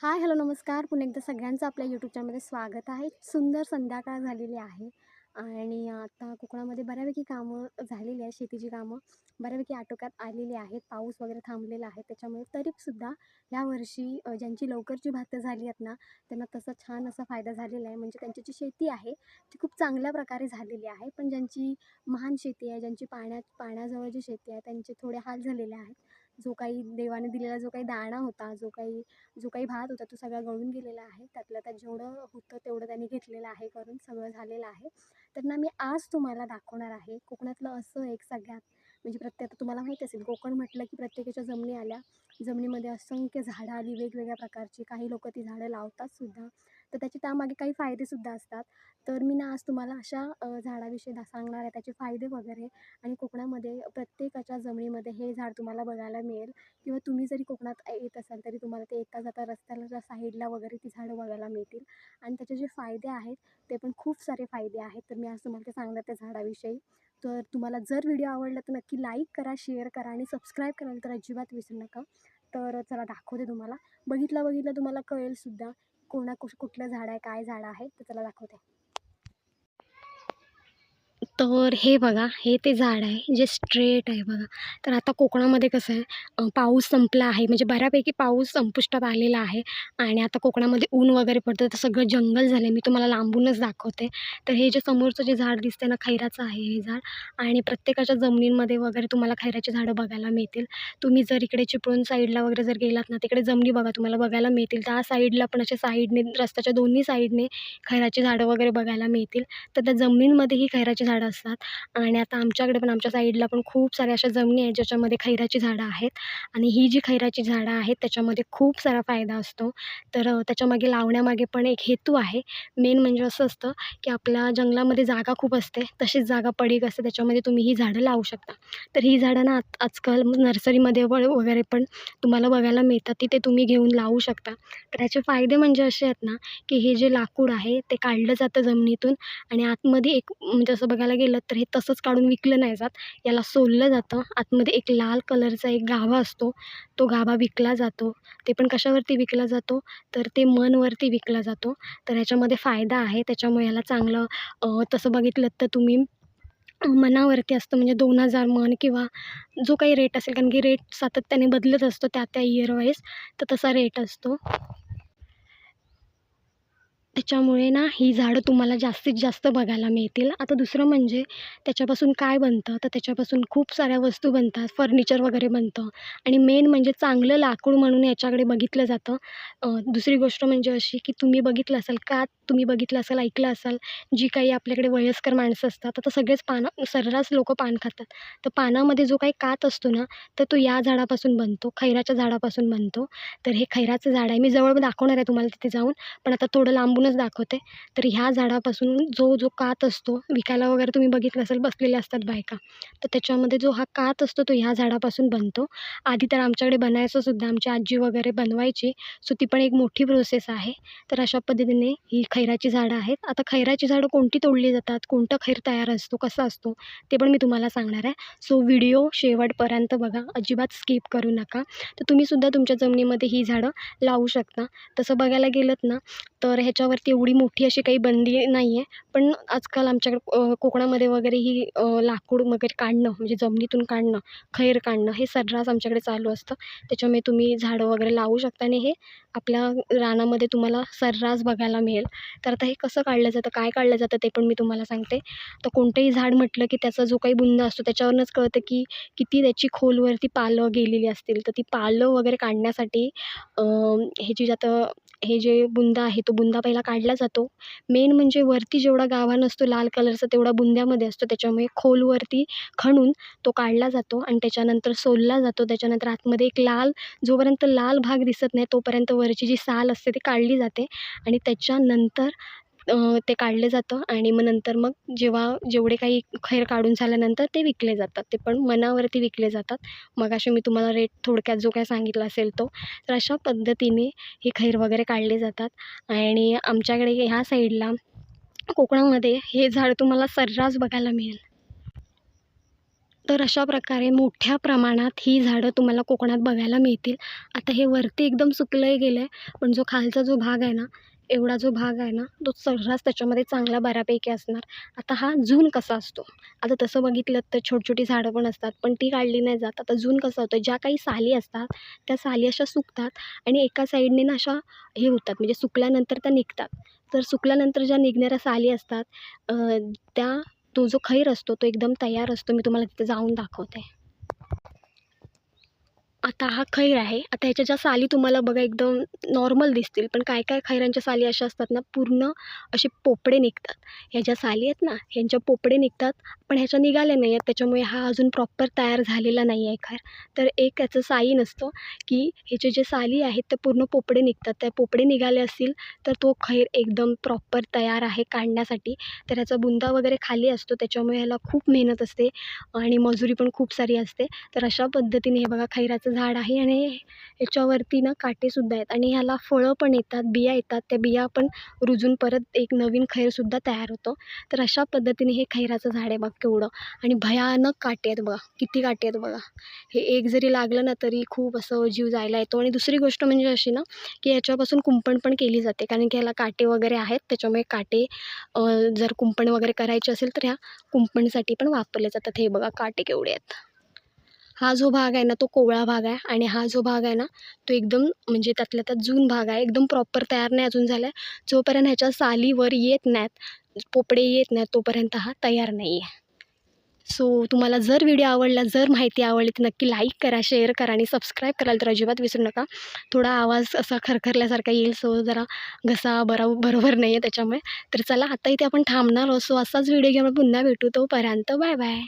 Hi hello नमस्कार. पुन्हा एकदा सगळ्यांचं आपल्या यूट्यूब चॅनलमध्ये स्वागत आहे. सुंदर संध्याकाळ झालेली आहे आणि आता कोकणामध्ये बऱ्यापैकी कामं झालेली आहेत शेतीची कामं. बऱ्यापैकी आटोक्यात आलेली आहेत पाऊस वगैरे थांबलेला आहे. त्याच्यामुळे तरीसुद्धा यावर्षी ज्यांची लवकरची भातं झाली आहेत ना त्यांना तसा छान असा फायदा झालेला आहे. म्हणजे त्यांची जी शेती आहे ती खूप चांगल्या प्रकारे झालेली आहे. पण ज्यांची महान शेती आहे ज्यांची पाण्यात पाण्याजवळ जी शेती आहे त्यांचे थोडे हाल झालेले आहेत. जो काही देवाने दिलेला जो काही दाणा होता जो काही जो काही भात होता तो सगळा गळून गेलेला आहे. त्यातल्या त्यात जेवढं होतं तेवढं त्यांनी घेतलेलं आहे करून सगळं झालेलं आहे. तर ना मी आज तुम्हाला दाखवणार आहे कोकणातलं असं एक सगळ्यात म्हणजे प्रत्येक आता तुम्हाला माहीत असेल कोकण म्हटलं की प्रत्येकाच्या जमिनी आल्या. जमिनीमध्ये असंख्य झाडं आली वेगवेगळ्या प्रकारची काही लोक ती झाडं लावतात सुद्धा. तर त्याचे त्यामागे काही फायदेसुद्धा असतात. तर मी ना आज तुम्हाला अशा झाडाविषयी दा सांगणार आहे. त्याचे फायदे वगैरे आणि कोकणामध्ये प्रत्येकाच्या जमिनीमध्ये हे झाड तुम्हाला बघायला मिळेल. किंवा तुम्ही जरी कोकणात येत असाल तरी तुम्हाला ते येता जाता रस्त्याला साईडला वगैरे ती झाडं बघायला मिळतील. आणि त्याचे जे फायदे आहेत ते पण खूप सारे फायदे आहेत. तर मी आज तुम्हाला ते सांगणार त्या झाडाविषयी. तर तुम्हाला जर व्हिडिओ आवडला तर नक्की लाईक करा शेअर करा आणि सबस्क्राईब करायला तर अजिबात विसरू नका. तर चला दाखवते तुम्हाला. बघितलं बघितलं तुम्हाला कळेलसुद्धा कोणा कुठलं झाड आहे काय झाड आहे तर चला दाखवते. तर हे बघा हे ते झाड आहे जे स्ट्रेट आहे बघा. तर आता कोकणामध्ये कसं आहे पाऊस संपला आहे म्हणजे बऱ्यापैकी पाऊस संपुष्टात आलेला आहे आणि आता कोकणामध्ये ऊन वगैरे पडतं तर सगळं जंगल झालं मी तुम्हाला लांबूनच दाखवते. तर हे जे समोरचं जे झाड दिसते ना खैराचं आहे हे झाड आणि प्रत्येकाच्या जमिनींमध्ये वगैरे तुम्हाला खैराची झाडं बघायला मिळतील. तुम्ही जर इकडे चिपळूण साईडला वगैरे जर गेलात ना तिकडे जमिनी बघा तुम्हाला बघायला मिळतील. त्या साईडला पण अशा साईडने रस्त्याच्या दोन्ही साईडने खैराची झाडं वगैरे बघायला मिळतील. तर त्या जमिनींमध्येही खैराची झाडं असतात. आणि आता आमच्याकडे पण आमच्या साईडला पण खूप साऱ्या अशा जमिनी आहेत ज्याच्यामध्ये खैराची झाडं आहेत. आणि ही जी खैराची झाडं आहेत त्याच्यामध्ये खूप सारा फायदा असतो. तर त्याच्यामागे लावण्यामागे पण एक हेतू आहे. मेन म्हणजे असं असतं की आपल्या जंगलामध्ये जागा खूप असते. तशीच जागा पडीक असते त्याच्यामध्ये तुम्ही ही झाडं लावू शकता. तर ही झाडं ना आजकाल नर्सरीमध्ये वगैरे पण तुम्हाला बघायला मिळतात. तिथे तुम्ही घेऊन लावू शकता. तर याचे फायदे म्हणजे असे आहेत ना की हे जे लाकूड आहे ते काढलं जातं जमिनीतून. आणि आतमध्ये एक म्हणजे असं बघायला गेलं तर हे तसंच काढून विकलं नाही जात. याला सोललं जातं. आतमध्ये एक लाल कलरचा एक गाभा असतो. तो गाभा विकला जातो. ते पण कशावरती विकला जातो? तर ते मनवरती विकला जातो. तर ह्याच्यामध्ये फायदा आहे. त्याच्यामुळे याला चांगलं तसं बघितलं तर तुम्ही मनावरती असतं. म्हणजे दोन हजार मन किंवा जो काही रेट असेल. कारण की रेट सातत्याने बदलत असतो त्या त्या इयरवाईज तर तसा रेट असतो. त्याच्यामुळे ना ही झाडं तुम्हाला जास्तीत जास्त बघायला मिळतील. आता दुसरं म्हणजे त्याच्यापासून काय बनतं? तर त्याच्यापासून खूप साऱ्या वस्तू बनतात. फर्निचर वगैरे बनतं. आणि मेन म्हणजे चांगलं लाकूड म्हणून याच्याकडे बघितलं जातं. दुसरी गोष्ट म्हणजे अशी की तुम्ही बघितलं असाल का? तुम्ही बघितलं असाल ऐकलं असाल जी काही आपल्याकडे वयस्कर माणसं असतात आता सगळेच पानं सर्रास लोक पान खातात. तर पानामध्ये जो काही कात असतो ना तर तो या झाडापासून बनतो खैराच्या झाडापासून बनतो. तर हे खैराचं झाड आहे. मी जवळ दाखवणार आहे तुम्हाला तिथे जाऊन. पण आता थोडं लांबून लांबूनच दाखवते. तर ह्या झाडापासून जो जो कात असतो विकायला वगैरे तुम्ही बघितलं असेल बसलेल्या असतात बायका. तर त्याच्यामध्ये जो हा कात असतो तो ह्या झाडापासून बनतो. आधी तर आमच्याकडे बनायचं सुद्धा आमची आजी वगैरे बनवायची. सो ती पण एक मोठी प्रोसेस आहे. तर अशा पद्धतीने ही खैराची झाडं आहेत. आता खैराची झाडं कोणती तोडली जातात कोणतं खैर तयार असतो कसा असतो ते पण मी तुम्हाला सांगणार आहे. सो व्हिडिओ शेवटपर्यंत बघा. अजिबात स्किप करू नका. तर तुम्हीसुद्धा तुमच्या जमिनीमध्ये ही झाडं लावू शकता. तसं बघायला गेलंत ना तर ह्याच्यावर ह्याच्यावरती एवढी मोठी अशी काही बंदी नाही आहे पण आजकाल आमच्याकडे कोकणामध्ये वगैरे ही लाकूड वगैरे काढणं म्हणजे जमिनीतून काढणं खैर काढणं हे सर्रास आमच्याकडे चालू असतं. त्याच्यामुळे तुम्ही झाडं वगैरे लावू शकता आणि हे आपल्या रानामध्ये तुम्हाला सर्रास बघायला मिळेल. तर आता हे कसं काढलं जातं काय काढलं जातं ते पण मी तुम्हाला सांगते. तर कोणतंही झाड म्हटलं की त्याचा जो काही बुंदा असतो त्याच्यावरूनच कळतं की किती त्याची खोलवरती पालं गेलेली असतील. तर ती पालं वगैरे काढण्यासाठी ह्याची जे आता हे जे बुंदा आहे तो बुंदा पहिला काढला जातो. मेन म्हणजे वरती जेवढा गाभा नसतो लाल कलरचा तेवढा बुंद्यामध्ये असतो. त्याच्यामुळे खोलवरती खणून तो काढला जातो आणि त्याच्यानंतर सोलला जातो. त्याच्यानंतर आतमध्ये एक लाल जोपर्यंत लाल भाग दिसत नाही तोपर्यंत वरची जी साल असते ती काढली जाते. आणि त्याच्यानंतर ते काढलं जातं आणि मग नंतर मग जेव्हा जेवढे काही खैर काढून झाल्यानंतर ते विकले जातात. ते पण मनावरती विकले जातात. मगाशी मी तुम्हाला रेट थोडक्यात जो काय सांगितला असेल तो तर अशा पद्धतीने हे खैर वगैरे काढले जातात. आणि आमच्याकडे ह्या साईडला कोकणामध्ये हे झाड तुम्हाला सर्रास बघायला मिळेल. तर अशा प्रकारे मोठ्या प्रमाणात ही झाडं तुम्हाला कोकणात बघायला मिळतील. आता हे वरती एकदम सुकलंही गेलं आहे पण जो खालचा जो भाग आहे ना एवढा जो भाग आहे ना तो सर्रास त्याच्यामध्ये चांगला बऱ्यापैकी असणार. आता हा जून कसा असतो? आता तसं बघितलं तर छोटी छोटी झाडं पण असतात पण ती काढली नाही जात. आता जून कसा होतं ज्या काही साली असतात त्या साली अशा सुकतात आणि एका साईडने ना अशा हे होतात म्हणजे सुकल्यानंतर त्या निघतात. तर सुकल्यानंतर ज्या निघणाऱ्या साली असतात त्या तो जो खैर असतो तो एकदम तयार असतो. मी तुम्हाला तिथे जाऊन दाखवते. आता हा खैर आहे. आता ह्याच्या ज्या साली तुम्हाला बघा एकदम नॉर्मल दिसतील पण काय काय खैरांच्या साली अशा असतात ना पूर्ण असे पोपडे निघतात. ह्या ज्या साली आहेत ना ह्यांच्या पोपडे निघतात पण ह्याच्या निघाल्या नाही आहेत त्याच्यामुळे हा अजून प्रॉपर तयार झालेला नाही आहे खैर. तर एक याचं साई नसतं की ह्याचे जे साली आहेत ते पूर्ण पोपडे निघतात. त्या पोपडे निघाले असतील तर तो खैर एकदम प्रॉपर तयार आहे काढण्यासाठी. तर ह्याचा बुंदा वगैरे खाली असतो त्याच्यामुळे ह्याला खूप मेहनत असते आणि मजुरी पण खूप सारी असते. तर अशा पद्धतीने हे बघा खैराचं झाड आहे आणि याच्यावरती ना काटेसुद्धा आहेत. आणि ह्याला फळं पण येतात बिया येतात. त्या बिया पण रुजून परत एक नवीन खैरसुद्धा तयार होतो. तर अशा पद्धतीने हे खैराचं झाड आहे बघ केवढं. आणि भयानक काटे आहेत बघा. किती काटे आहेत बघा. हे एक जरी लागलं ना तरी खूप असं जीव जायला येतो. आणि दुसरी गोष्ट म्हणजे अशी ना की याच्यापासून कुंपण पण केली जाते. कारण की ह्याला काटे वगैरे आहेत. त्याच्यामुळे काटे जर कुंपण वगैरे करायचे असेल तर ह्या कुंपणसाठी पण वापरले जातात. हे बघा काटे केवढे आहेत. हा जो भाग आहे ना तो कोवळा भाग आहे आणि हा जो भाग आहे ना तो एकदम म्हणजे त्यातल्या त्यात जून भाग आहे एकदम प्रॉपर तयार नाही अजून झाला आहे जोपर्यंत ह्याच्या सालीवर येत नाहीत पोपडे येत नाहीत तोपर्यंत हा तयार नाही आहे सो तुम्हाला जर व्हिडिओ आवडला जर माहिती आवडली तर नक्की लाईक करा शेअर करा आणि सबस्क्राईब करायला तर अजिबात विसरू नका. थोडा आवाज असा खरखरल्यासारखा येईल सो जरा घसा बरा बरोबर नाही आहे त्याच्यामुळे. तर चला आता इथे आपण थांबणार असो असाच व्हिडिओ घेऊन पुन्हा भेटू. तोपर्यंत बाय बाय